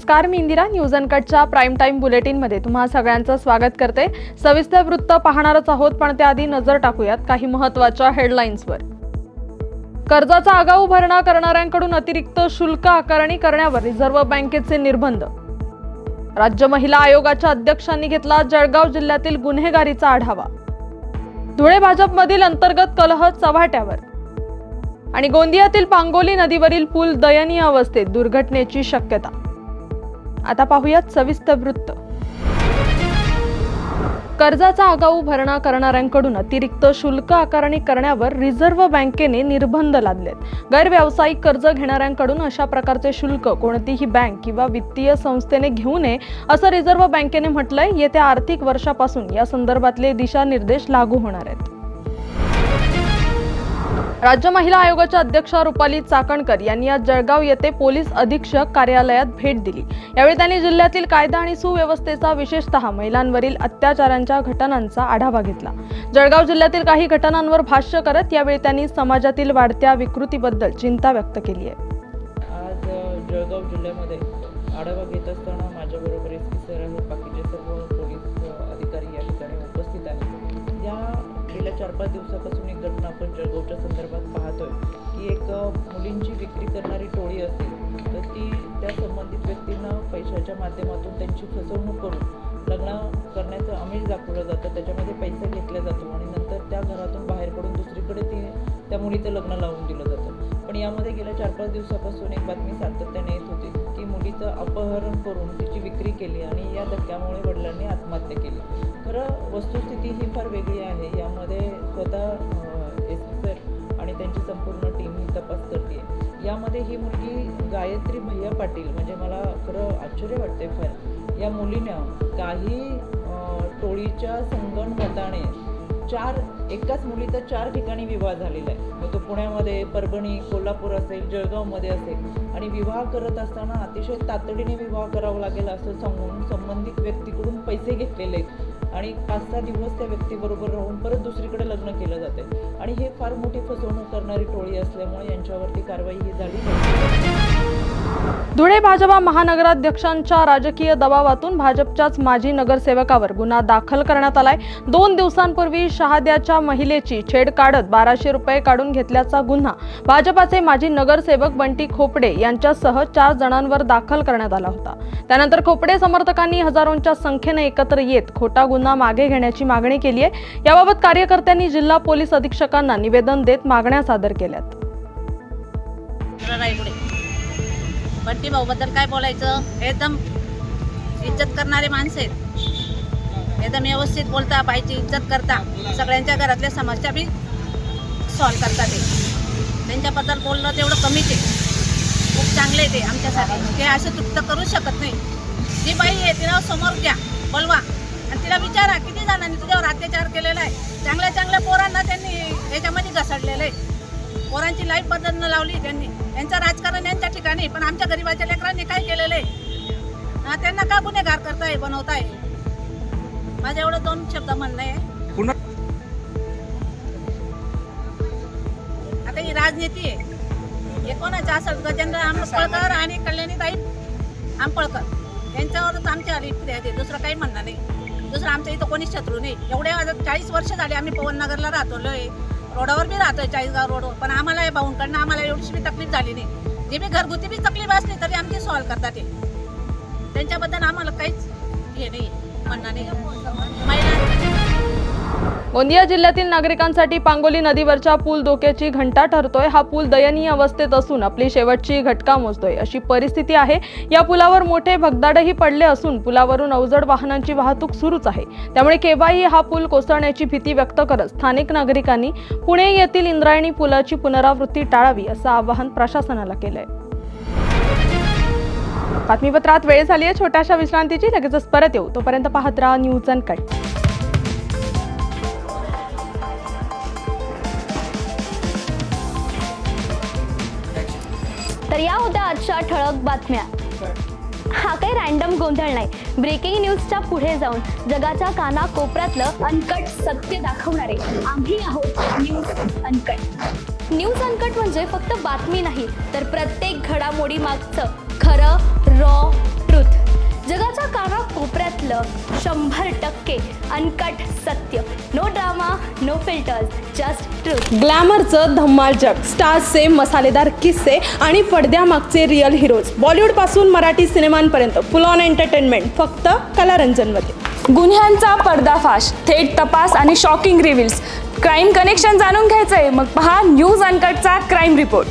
नमस्कार मी इंदिरा न्यूज अनकटच्या प्राईम टाईम बुलेटिनमध्ये तुम्हा सगळ्यांचं स्वागत करते. सविस्तर वृत्त पाहणारच आहोत पण त्याआधी नजर टाकूयात काही महत्त्वाच्या हेडलाईन्सवर. कर्जाचा आगाऊ भरणा करणाऱ्यांकडून अतिरिक्त शुल्क आकारणी करण्यावर रिझर्व्ह बँकेचे निर्बंध. राज्य महिला आयोगाच्या अध्यक्षांनी घेतला जळगाव जिल्ह्यातील गुन्हेगारीचा आढावा. धुळे भाजपमधील अंतर्गत कलह चव्हाट्यावर. आणि गोंदियातील पांगोली नदीवरील पूल दयनीय अवस्थेत दुर्घटनेची शक्यता. आता पाहूयात सविस्तर वृत्त. कर्जाचा आगाऊ भरणा करणाऱ्यांकडून अतिरिक्त शुल्क आकारणी करण्यावर रिझर्व्ह बँकेने निर्बंध लादलेत. गैरव्यावसायिक कर्ज घेणाऱ्यांकडून अशा प्रकारचे शुल्क कोणतीही बँक किंवा वित्तीय संस्थेने घेऊ नये असं रिझर्व्ह बँकेने म्हटलंय. येत्या आर्थिक वर्षापासून या संदर्भातले दिशानिर्देश लागू होणार आहेत. राज्य महिला आयोगाच्या अध्यक्षा रुपाली चाकणकर यांनी आज जळगाव येथे पोलीस अधीक्षक कार्यालयात भेट दिली. यावेळी त्यांनी जिल्ह्यातील कायदा आणि सुव्यवस्थेचा विशेषतः महिलांवरील अत्याचारांच्या घटनांचा आढावा घेतला. जळगाव जिल्ह्यातील काही घटनांवर भाष्य करत यावेळी त्यांनी समाजातील वाढत्या विकृतीबद्दल चिंता व्यक्त केली आहे. आज जळगाव जिल्ह्यामध्ये आढावा घेत असताना चार पाच दिवसापासून एक घटना आपण जळगावच्या संदर्भात पाहतोय. की एक मुलींची विक्री करणारी टोळी असेल तर ती त्या संबंधित व्यक्तींना पैशाच्या माध्यमातून त्यांची फसवणूक करून लग्न करण्याचं आमिष दाखवलं जातं. त्याच्यामध्ये पैसा घेतला जातो आणि नंतर त्या घरातून बाहेर पडून दुसरीकडे ती त्या मुलीचं लग्न लावून दिलं जातं. पण यामध्ये गेल्या चार पाच दिवसापासून एक बातमी सातत्याने येत होती. की मुलीचं अपहरण करून तिची विक्री केली आणि या धक्क्यामुळे वडिलांनी आत्महत्या केली. खरं वस्तुस्थिती ही फार वेगळी आहे. यामध्ये स्वतः एस पी सर आणि त्यांची संपूर्ण टीम ही तपास करते यामध्ये ही मुलगी गायत्री भैया पाटील म्हणजे मला खरं आश्चर्य वाटते फार. या मुलीनं काही टोळीच्या संगणमताने चार एकाच मुलीचा चार ठिकाणी विवाह झालेला आहे. मग तो पुण्यामध्ये परभणी कोल्हापूर असेल जळगावमध्ये असेल. आणि विवाह करत असताना अतिशय तातडीने विवाह करावा लागेल असं सांगून संबंधित व्यक्तीकडून पैसे घेतलेले आहेत. आणि पाच सहा दिवस त्या व्यक्तीबरोबर राहून परत दुसरीकडे लग्न केलं जाते आणि हे फार मोठी फसवणूक करणारी टोळी असल्यामुळे यांच्यावरती कारवाई ही झाली. धुळे भाजपा महानगराध्यक्षांच्या राजकीय दबावातून भाजपच्याच माजी नगरसेवकावर गुन्हा दाखल करण्यात आलाय. दोन दिवसांपूर्वी शहाद्याच्या महिलेची छेड काढत बाराशे रुपये काढून घेतल्याचा गुन्हा. भाजपाचे माजी नगरसेवक बंटी खोपडे यांच्यासह चार जणांवर दाखल करण्यात आला होता. त्यानंतर खोपडे समर्थकांनी हजारोंच्या संख्येने एकत्र येत खोटा गुन्हा मागे घेण्याची मागणी केली आहे याबाबत कार्यकर्त्यांनी जिल्हा पोलीस अधीक्षकांना निवेदन देत मागण्या सादर केल्यात. बंटी भाऊबद्दल काय बोलायचं? एकदम इज्जत करणारे माणसं आहेत. एकदम व्यवस्थित बोलता बाईची इज्जत करता. सगळ्यांच्या घरातल्या समस्या बी सॉल्व करता ते. त्यांच्याबद्दल बोलणं तेवढं कमीच आहे. खूप चांगले ते आमच्यासाठी. ते असं तृप्त करू शकत नाही. जी बाई आहे तिला समोर घ्या बोलवा. आणि तिला विचारा किती जणांनी तुझ्यावर अत्याचार केलेला आहे? चांगल्या चांगल्या पोरांना त्यांनी याच्यामध्ये घसडलेलं आहे. पोरांची लाईफ बदलणं लावली त्यांनी. त्यांचं राजकारण यांच्या ठिकाणी पण आमच्या गरीबाच्या लेकरांनी काय केलेलं आहे? त्यांना का गुन्हेगार करताय बनवताय? माझं एवढं दोन शब्द म्हणणं आहे. आता ही राजनीती आहे. हे कोणाचं असेल? गजेंद्र आंबळकर आणि कल्याणीताई आंबळकर. यांच्यावरच आमच्या रिप्री आहे. दुसरं काही म्हणणं नाही. दुसरं आमच्या इथं कोणीच शत्रू नाही. एवढे आज चाळीस वर्ष झाली आम्ही पवननगरला राहतोय. रोडावर बी राहतोय चाळीसगाव रोडवर पण आम्हाला या भाऊंकडनं आम्हाला एवढीशी बी तकलीफ झाली नाही. जे बी घरगुती बी तकलीफ असली तरी आमची सॉल्व करतात ते. त्यांच्याबद्दल आम्हाला काहीच हे नाही म्हणणं नाही महिला गोंदिया जिल्ह्यातील नागरिकांसाठी पांगोली नदीवरच्या पूल धोक्याची घंटा ठरतोय. हा पूल दयनीय अवस्थेत असून आपली शेवटची घटका मोजतोय. अशी परिस्थिती आहे. या पुलावर मोठे भगदाडही पडले असून पुलावरून अवजड वाहनांची वाहतूक सुरूच आहे. त्यामुळे केव्हाही हा पूल कोसळण्याची भीती व्यक्त करत स्थानिक नागरिकांनी पुणे येथील इंद्रायणी पुलाची पुनरावृत्ती टाळावी असं आवाहन प्रशासनाला केलंय. बातमीपत्रात वेळ झाली आहे छोट्याशा विश्रांतीची. लगेचच परत येऊ. तोपर्यंत पाहत राहा न्यूज अँड कट या होत्या आजच्या ठळक बातम्या. हा काही रॅन्डम गोंधळ नाही. ब्रेकिंग न्यूजच्या पुढे जाऊन जगाच्या काना कोपऱ्यातलं अनकट सत्य दाखवणारे आम्ही आहोत न्यूज अनकट न्यूज अनकट म्हणजे फक्त बातमी नाही तर प्रत्येक घडामोडी मागचं खरं रॉ ट्रुथ जगाच्या काना कोपऱ्यातलं शंभर टक्के अनकट सत्य. No drama no filters just truth ग्लॅमरचं धम्माल जग. स्टार्सचे मसालेदार किस्से आणि पडद्यामागचे रिअल हिरोज बॉलिवूडपासून मराठी सिनेमांपर्यंत फुल ऑन एंटरटेनमेंट फक्त कलारंजनमध्ये. गुन्ह्यांचा पर्दाफाश थेट तपास आणि शॉकिंग रिव्हिल्स क्राईम कनेक्शन जाणून घ्यायचंय. मग पहा न्यूज अनकटचा क्राईम रिपोर्ट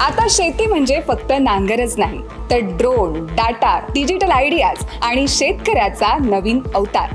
आता शेती म्हणजे फक्त नांगरच नाही तर ड्रोन डाटा डिजिटल आयडियाज आणि शेतकऱ्याचा नवीन अवतार.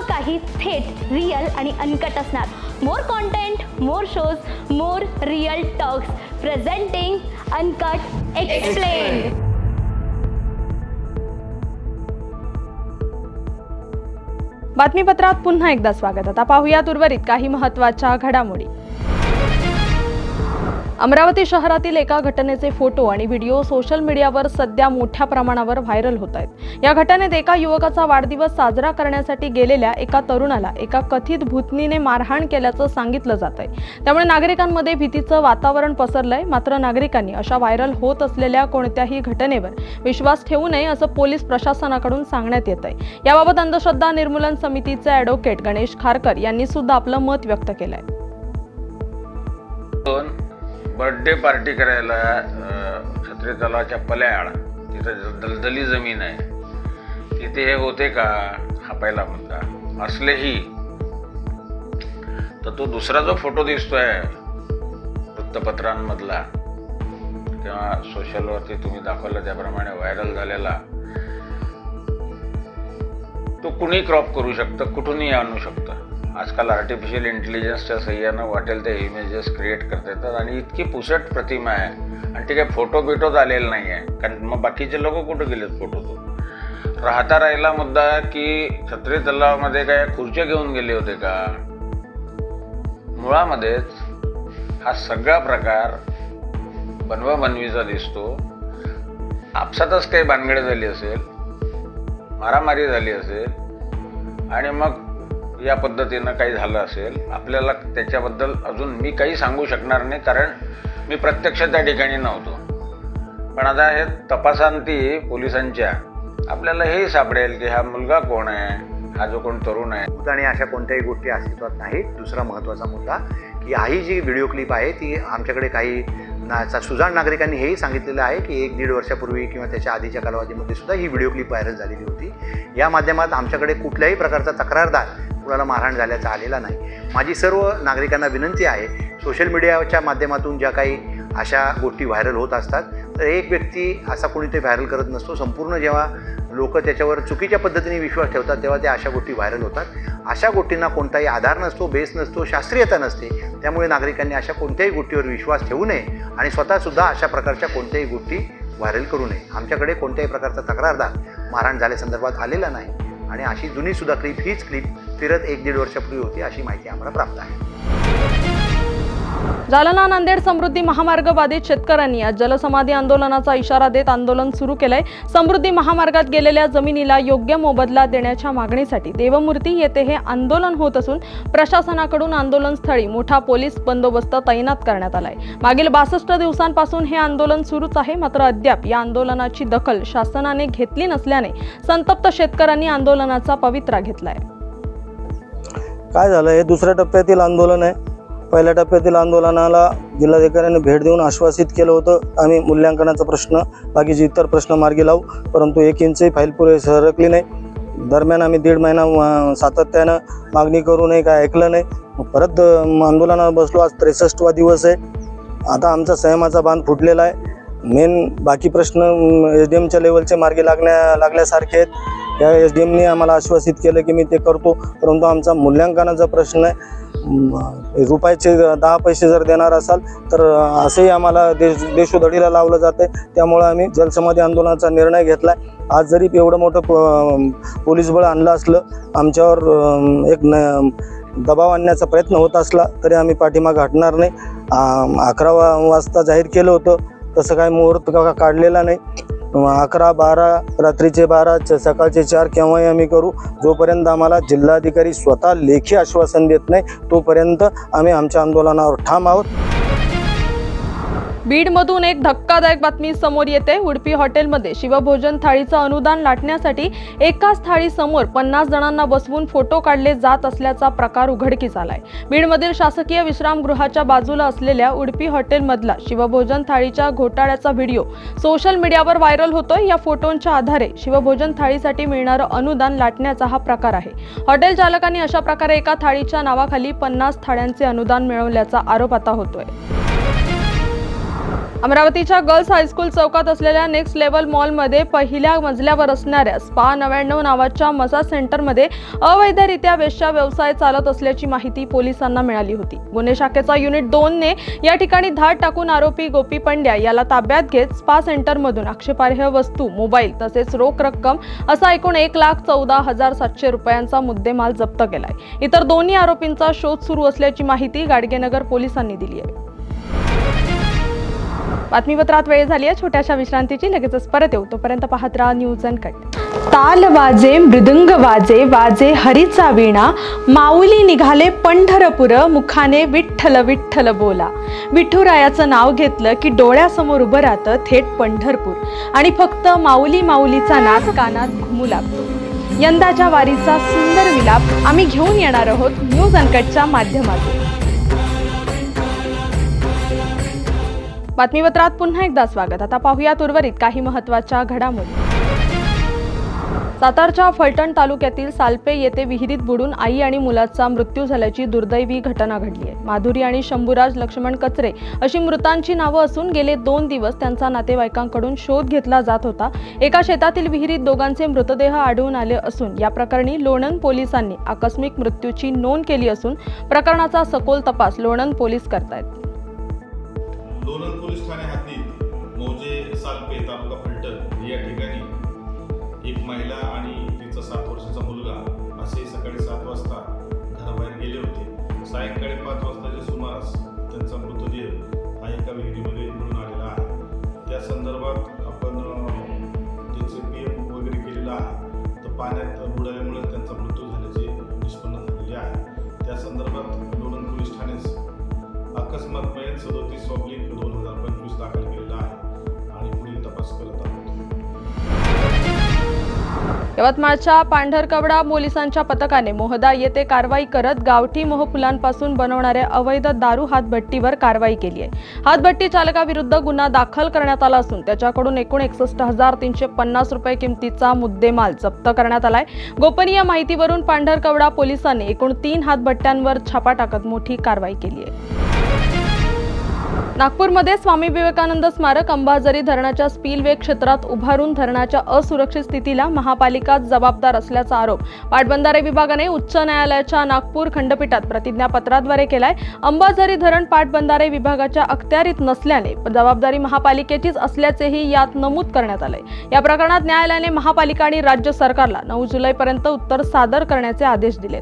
काही थेट रिअल आणि अनकट असणार. More content more shows more real talks presenting uncut explain बातमीपत्रात पुन्हा एकदा स्वागत. आता पाहूयात उर्वरित काही महत्त्वाच्या घडामोडी. अमरावती शहरातील एका घटनेचे फोटो आणि व्हिडिओ सोशल मीडियावर सध्या मोठ्या प्रमाणावर व्हायरल होत आहेत. या घटनेत एका युवकाचा वाढदिवस साजरा करण्यासाठी गेलेल्या एका तरुणाला एका कथित भूतनीने मारहाण केल्याचं सांगितलं जात आहे. त्यामुळे नागरिकांमध्ये भीतीचं वातावरण पसरलंय. मात्र नागरिकांनी अशा व्हायरल होत असलेल्या कोणत्याही घटनेवर विश्वास ठेवू नये असं पोलीस प्रशासनाकडून सांगण्यात येत आहे. याबाबत अंधश्रद्धा निर्मूलन समितीचे ॲडव्होकेट गणेश खारकर यांनी सुद्धा आपलं मत व्यक्त केलंय. बर्थडे पार्टी करायला छत्री तलावाच्या पल्याड तिथं दलदली जमीन आहे. तिथे हे होते का? हा पहिला मुद्दा. असलेही तर तो दुसरा जो फोटो दिसतोय वृत्तपत्रांमधला किंवा सोशलवरती तुम्ही दाखवलं त्याप्रमाणे व्हायरल झालेला तो कुणी क्रॉप करू शकतं? कुठूनही आणू शकतं? आजकाल आर्टिफिशियल इंटेलिजन्सच्या सह्यानं वाटेल ते इमेजेस क्रिएट करता येतात आणि इतकी पुसट प्रतिमा आहे. आणि ते काही फोटो बिटोच आलेला नाही आहे कारण मग बाकीचे लोक कुठं गेलेत फोटो तो राहता राहिला मुद्दा की छत्री तलावामध्ये काय खुर्च्या घेऊन गेले होते का? मुळामध्येच हा सगळा प्रकार बनवा बनवीचा दिसतो. आपसातच काही भानगड झाली असेल मारामारी झाली असेल आणि मग या पद्धतीनं काही झालं असेल आपल्याला त्याच्याबद्दल अजून मी काही सांगू शकणार नाही कारण मी प्रत्यक्ष त्या ठिकाणी नव्हतो. पण आता हे तपासांती पोलिसांच्या आपल्याला हेही सापडेल की हा मुलगा कोण आहे हा जो कोण तरुण आहे. आणि अशा कोणत्याही गोष्टी अस्तित्वात नाहीत. दुसरा महत्त्वाचा मुद्दा की ही जी व्हिडिओ क्लिप आहे ती आमच्याकडे काही ना चा- सुजाण नागरिकांनी हेही सांगितलेलं आहे की एक दीड वर्षापूर्वी किंवा त्याच्या आधीच्या कालावधीमध्ये सुद्धा ही व्हिडिओ क्लिप व्हायरल झालेली होती. या माध्यमात आमच्याकडे कुठल्याही प्रकारचा तक्रारदार कुणाला मारहाण झाल्याचा आलेला नाही. माझी सर्व नागरिकांना विनंती आहे सोशल मीडियाच्या माध्यमातून ज्या काही अशा गोष्टी व्हायरल होत असतात तर एक व्यक्ती असा कोणी ते व्हायरल करत नसतो. संपूर्ण जेव्हा लोक त्याच्यावर चुकीच्या पद्धतीने विश्वास ठेवतात तेव्हा त्या अशा गोष्टी व्हायरल होतात. अशा गोष्टींना कोणताही आधार नसतो बेस नसतो शास्त्रीयता नसते. त्यामुळे नागरिकांनी अशा कोणत्याही गोष्टीवर विश्वास ठेवू नये आणि स्वतःसुद्धा अशा प्रकारच्या कोणत्याही गोष्टी व्हायरल करू नये. आमच्याकडे कोणत्याही प्रकारचा तक्रारदार मारहाण झाल्यासंदर्भात आलेला नाही. आणि अशी जुनीसुद्धा क्लिप हीच क्लिप फिरत एक दीड वर्षापूर्वी होती अशी माहिती आम्हाला प्राप्त आहे. जालना नांदेड समृद्धी महामार्ग बाधित शेतकऱ्यांनी आज जलसमाधी आंदोलनाचा इशारा देत आंदोलन सुरू केलंय. समृद्धी महामार्गात गेलेल्या जमिनीला योग्य मोबदला देण्याच्या मागणीसाठी देवमूर्ती येथे हे आंदोलन होत असून प्रशासनाकडून आंदोलन स्थळी मोठा पोलीस बंदोबस्त तैनात करण्यात आलाय. मागील बासष्ट दिवसांपासून हे आंदोलन सुरूच आहे मात्र अद्याप या आंदोलनाची दखल शासनाने घेतली नसल्याने संतप्त शेतकऱ्यांनी आंदोलनाचा पवित्रा घेतलाय. काय झालं? हे दुसऱ्या टप्प्यातील आंदोलन आहे. पहिल्या टप्प्यातील आंदोलनाला जिल्हाधिकाऱ्यांनी भेट देऊन आश्वासित केलं होतं. आम्ही मूल्यांकनाचा प्रश्न बाकीचे इतर प्रश्न मार्गी लावू. परंतु एक इंचही फाईल पुरे सरकली नाही. दरम्यान आम्ही दीड महिना सातत्यानं मागणी करूनही काय ऐकलं नाही. परत आंदोलनावर आंदोलनाला बसलो. आज त्रेसष्टवा दिवस आहे. आता आमचा संयमाचा बांध फुटलेला आहे. मेन बाकी प्रश्न एस डी एमच्या लेवलचे मार्गी लागण्या लागल्यासारखे आहेत. या एस डी एमने आम्हाला आश्वासित केलं की मी ते करतो. परंतु आमचा मूल्यांकनाचा प्रश्न आहे. रुपयाचे दहा पैसे जर देणार असाल तर असंही आम्हाला देश देशोधडीला लावलं जातं त्यामुळं आम्ही जलसमाधी आंदोलनाचा निर्णय घेतला आज जरी एवढं मोठं प पोलीस बळ आणलं असलं आमच्यावर एक न दबाव आणण्याचा प्रयत्न होत असला तरी आम्ही पाठीमा घाटणार नाही. अकरा वा वाजता जाहीर केलं होतं. तसं काय मुहूर्त का काढलेला नाही. अकरा बारा रात्रीचे बारा च- सकाळचे चार केव्हाही आम्ही करू. जोपर्यंत आम्हाला जिल्हाधिकारी स्वतः लेखी आश्वासन देत नाही तोपर्यंत आम्ही आमच्या आंदोलनावर ठाम आहोत. बीडमधून एक धक्कादायक बातमी समोर येते. उडपी हॉटेलमध्ये शिवभोजन थाळीचं अनुदान लाटण्यासाठी एकाच थाळीसमोर पन्नास जणांना बसवून फोटो काढले जात असल्याचा प्रकार उघडकीस आलाय. बीडमधील शासकीय विश्रामगृहाच्या बाजूला असलेल्या उडपी हॉटेलमधला शिवभोजन थाळीच्या घोटाळ्याचा व्हिडिओ सोशल मीडियावर व्हायरल होतोय. या फोटोंच्या आधारे शिवभोजन थाळीसाठी मिळणारं अनुदान लाटण्याचा हा प्रकार आहे. हॉटेल चालकांनी अशा प्रकारे एका थाळीच्या नावाखाली पन्नास थाळ्यांचे अनुदान मिळवल्याचा आरोप आता होतोय. अमरावतीच्या गर्ल्स हायस्कूल चौकात असलेल्या नेक्स्ट लेवल मॉलमध्ये पहिल्या मजल्यावर असणाऱ्या स्पा नव्याण्णव नावाच्या मसाज सेंटरमध्ये अवैधरित्या वेश्या व्यवसाय चालत असल्याची माहिती पोलिसांना मिळाली होती. गुन्हे शाखेचा युनिट दोनने या ठिकाणी धाड टाकून आरोपी गोपी पंड्या याला ताब्यात घेत स्पा सेंटरमधून आक्षेपार्ह वस्तू मोबाईल तसेच रोख रक्कम असा एकूण एक लाख चौदा हजार सातशे रुपयांचा मुद्देमाल जप्त केलाय. इतर दोन्ही आरोपींचा शोध सुरू असल्याची माहिती गाडगेनगर पोलिसांनी दिली आहे. बातमीपत्रात वेळ झाली आहे. छोट्याशा विश्रांतीची लगेचच परत येऊ. तोपर्यंत पाहत राहा न्यूज अँड कट ताल वाजे मृदुंग वाजे वाजे हरीचा वीणा. माऊली निघाले पंढरपुर मुखाने विठ्ठल विठ्ठल बोला. विठुरायाचं नाव घेतलं की डोळ्यासमोर उभं राहतं थेट पंढरपूर. आणि फक्त माऊली माऊलीचा नाद कानात घुमू लागतो. यंदाच्या वारीचा सुंदर विलाप आम्ही घेऊन येणार आहोत न्यूज अनकटच्या माध्यमातून. बातमीपत्रात पुन्हा एकदा स्वागत. आता पाहुयात उर्वरित काही महत्त्वाच्या घडामोडी. सातारच्या फलटण तालुक्यातील सालपे येथे विहिरीत बुडून आई आणि मुलाचा मृत्यू झाल्याची दुर्दैवी घटना घडली आहे. माधुरी आणि शंभूराज लक्ष्मण कचरे अशी मृतांची नावं असून गेले दोन दिवस त्यांचा नातेवाईकांकडून शोध घेतला जात होता. एका शेतातील विहिरीत दोघांचे मृतदेह आढळून आले असून या प्रकरणी लोणंद पोलिसांनी आकस्मिक मृत्यूची नोंद केली असून प्रकरणाचा सखोल तपास लोणंद पोलीस करतायत. संदर्भात आपण अं, पी एम वगैरे केलेलं आहे तर पाण्यात बुडाल्यामुळे त्यांचा मृत्यू झाल्याचे निष्पन्न झालेले आहे. त्या संदर्भात लोणंद पोलीस ठाणे अकस्मात मयत सदोतीस ऑब्लिक दोन हजार पंचवीस दाखल यवतमाळच्या पांढरकवडा पोलिसांच्या पथकाने मोहदा येथे कारवाई करत गावठी मोहफुलांपासून बनवणाऱ्या अवैध दारू हातभट्टीवर कारवाई केली आहे. हातभट्टी चालकाविरुद्ध गुन्हा दाखल करण्यात आला असून त्याच्याकडून एकूण एकसष्ट हजार तीनशे पन्नास रुपये किमतीचा मुद्देमाल जप्त करण्यात आलाय. गोपनीय माहितीवरून पांढरकवडा पोलिसांनी एकूण तीन हातभट्ट्यांवर छापा टाकत मोठी कारवाई केली आहे. नागपूरमध्ये स्वामी विवेकानंद स्मारक अंबाझरी धरणाच्या स्पिलवे क्षेत्रात उभारून धरणाच्या असुरक्षित स्थितीला महापालिका जबाबदार असल्याचा आरोप पाटबंधारे विभागाने उच्च न्यायालयाच्या नागपूर खंडपीठात प्रतिज्ञापत्राद्वारे केलाय. अंबाझरी धरण पाटबंधारे विभागाच्या अखत्यारीत नसल्याने जबाबदारी महापालिकेचीच असल्याचेही यात नमूद करण्यात आले या प्रकरणात न्यायालयाने महापालिका आणि राज्य सरकारला नऊ जुलैपर्यंत उत्तर सादर करण्याचे आदेश दिलेत.